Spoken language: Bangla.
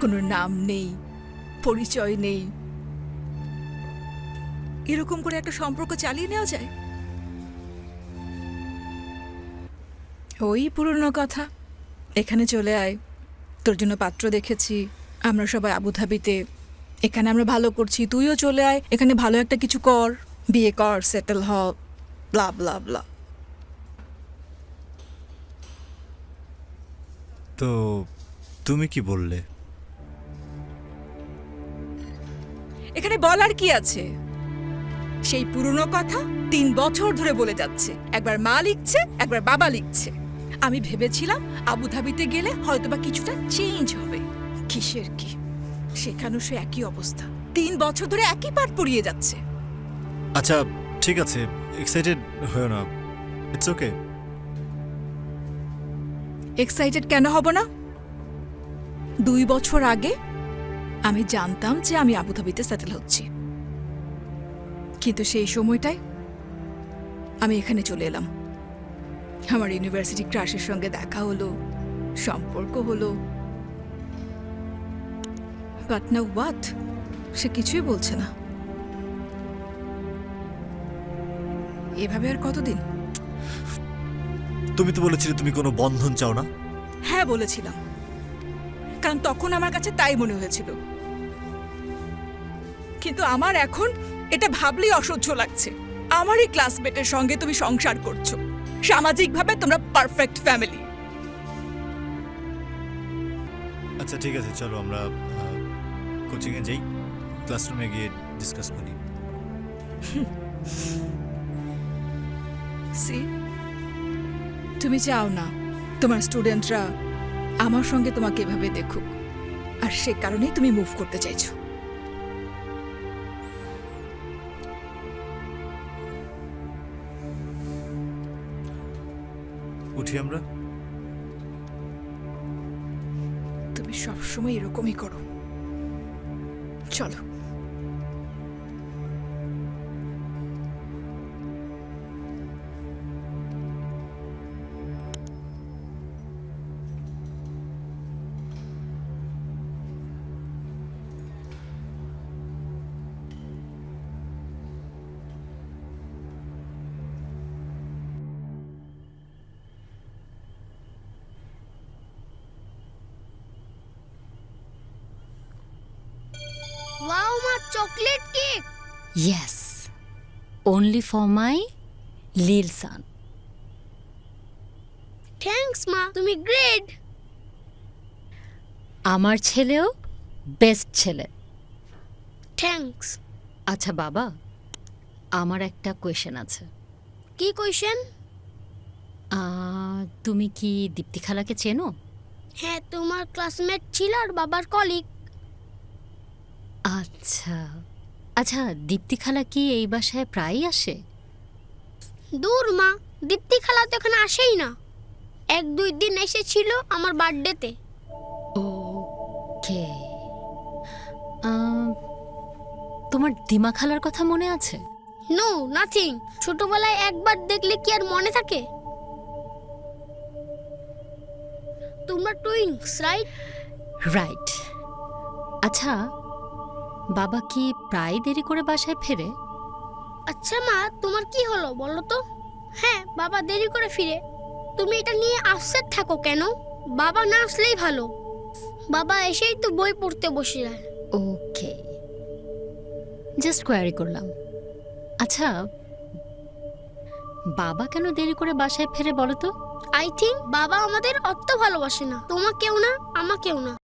কোনো নাম নেই, পরিচয় নেই। এরকম করে একটা সম্পর্ক চালিয়ে নেওয়া যায়? ওই পুরনো কথা। এখানে চলে আয়। তোর জন্য পাত্র দেখেছি। আমরা সবাই আবুধাবিতে। এখানে আমরা ভালো করছি। তুইও চলে আয়। এখানে ভালো একটা কিছু কর। বিয়ে কর, সেটেল হ। ব্লা ব্লা ব্লা তো তুমি কি বললে? এখানে বলার কি আছে? সেই পুরনো কথা তিন বছর ধরে বলে যাচ্ছে। একবার মা লিখছে একবার বাবা লিখছে। আমি ভেবেছিলাম আবুধাবিতে গেলে হয়তোবা কিছুটা চেঞ্জ হবে। কিসের কি? সেখানেও সে একই অবস্থা। তিন বছর ধরে একই পাঠ পড়িয়ে যাচ্ছে। আচ্ছা ঠিক আছে। এক্সাইটেড হয়েও না। ইটস ওকে এক্সাইটেড কেন হব না? দুই বছর আগে আমি জানতাম যে আমি আবুধাবিতে সেটেল হচ্ছি। কিন্তু সেই সময়টায় আমি এখানে চলে এলাম। আমার ইউনিভার্সিটি ক্রাশের সঙ্গে দেখা হলো সম্পর্ক হলো। বাট না হোয়াট সে কিছুই বলছে না। এভাবে আর কতদিন? তুমি তো বলেছিলে তুমি কোনো বন্ধন চাও না। হ্যাঁ বলেছিলাম। কারণ তখন আমার কাছে তাই মনে হয়েছিল। কিন্তু আমার এখন এটা ভাবলেই অসহ্য লাগছে। আমারই ক্লাসমেটের সঙ্গে তুমি সংসার করছ। সামাজিকভাবে তোমরা পারফেক্ট ফ্যামিলি আচ্ছা ঠিক আছে চলো আমরা কোচিংয়ে যাই। ক্লাসরুমে গিয়ে ডিসকাস করি। সি তুমি চাও না তোমার স্টুডেন্টরা আমার সঙ্গে তোমাকে এভাবে দেখুক। আর সে কারণেই তুমি মুভ করতে চাইছো। উঠি আমরা। তুমি সবসময় এরকমই করো। চলো। Chocolate cake Yes, only for my little son. Thanks মা তুমি গ্রেট আমার ছেলেও বেস্ট ছেলে। থ্যাঙ্কস আচ্ছা বাবা আমার একটা কোয়েশ্চেন আছে। কি কোয়েশ্চেন আহ, তুমি কি দীপ্তি খালাকে চেনো? হ্যাঁ তোমার ক্লাসমেট ছিল আর বাবার কলিগ আচ্ছা। আচ্ছা দীপ্তি খালা কি এই বাসায় প্রায়ই আসে? দূর মা। দীপ্তি খালা তো এখানে আসেই না। এক দুই দিন এসেছিল আমার বার্থডেতে। ওকে তোমার দিমা খালার কথা মনে আছে? No nothing. ছোটবেলায় একবার দেখলে কি আর মনে থাকে? তোমরা টুইংস রাইট? রাইট। আচ্ছা বাবা কি প্রায় দেরি করে বাসায় ফেরে? আচ্ছা মা তোমার কি হলো বলো তো? হ্যাঁ বাবা দেরি করে ফিরে। তুমি এটা নিয়ে আপসেট থাকো কেন? বাবা না আসলেই ভালো। বাবা এসেই তো বই পড়তে বসে যায়। ওকে। জাস্ট কোয়ারি করলাম। আচ্ছা বাবা কেন দেরি করে বাসায় ফেরে বলো তো? আই থিঙ্ক বাবা আমাদের অত ভালোবাসে না। তোমাকেও না আমাকেও না।